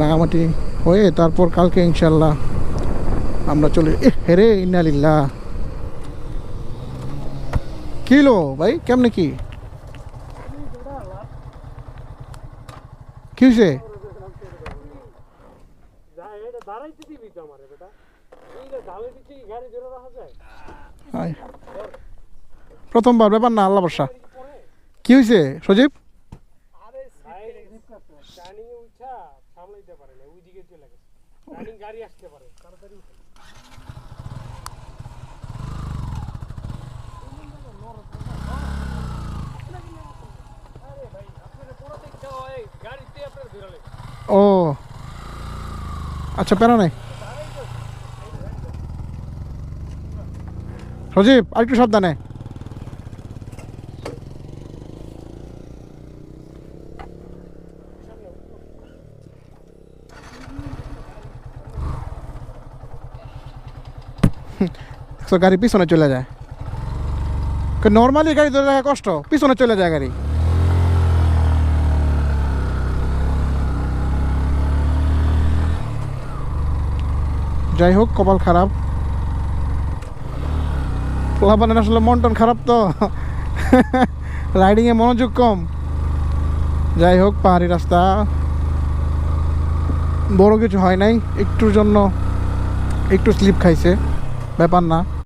রাঙামাটি হয়ে তারপর কালকে ইনশাল্লাহ আমরা চলে হেরে ইনালিল্লা কিলো ভাই, কেমনে কি? কি হয়েছে দাঁড়াইতে দিবি তো আমারে বেটা এই যে ঢালে দিচ্ছি গাড়ি ধরে রাখা যায় আয়। প্রথমবার, ব্যাপার না, আল্লাহ বর্ষা কি হয়েছে সজীব? টার্নিং এ উঠা সামলাইতে পারে না, ওইদিকে চলে গেছে। গাড়ি আসতে পারে, তাড়াতাড়ি উঠে। ও। আচ্ছা প্যারা নাই। সজীব আরেকটু সাবধানে। তো গাড়ি পিছনে চলে যায়। নর্মালি গাড়ি ধরে রাখা কষ্ট, পিছনে চলে যায় গাড়ি। যাই হোক, কপাল খারাপ। পোলাপানের আসলে মন টন খারাপ তো। রাইডিংয়ে মনোযোগ কম। যাই হোক, পাহাড়ি রাস্তা। বড় কিছু হয় নাই। একটুর জন্য একটু স্লিপ খাইছে। ব্যাপার না